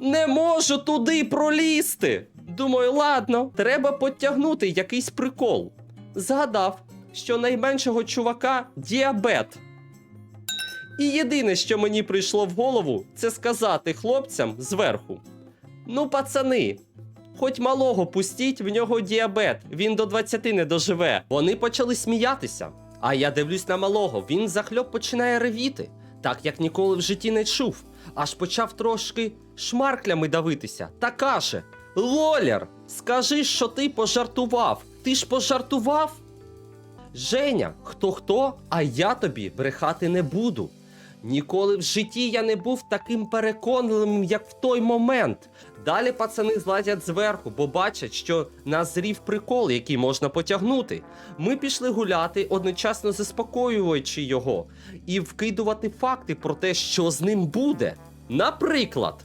Не можу туди пролізти. Думаю, ладно, треба потягнути якийсь прикол. Згадав, що найменшого чувака діабет. І єдине, що мені прийшло в голову, це сказати хлопцям зверху: Ну, пацани, хоч малого пустіть, в нього діабет, він до 20 не доживе. Вони почали сміятися. А я дивлюсь на малого, він захльоп починає ревіти, так як ніколи в житті не чув. Аж почав трошки шмарклями давитися та каже: Лоляр, скажи, що ти пожартував. Ти ж пожартував? Женя, хто хто, а я тобі брехати не буду. Ніколи в житті я не був таким переконливим, як в той момент. Далі пацани злазять зверху, бо бачать, що назрів прикол, який можна потягнути. Ми пішли гуляти, одночасно заспокоюючи його, і вкидувати факти про те, що з ним буде. Наприклад,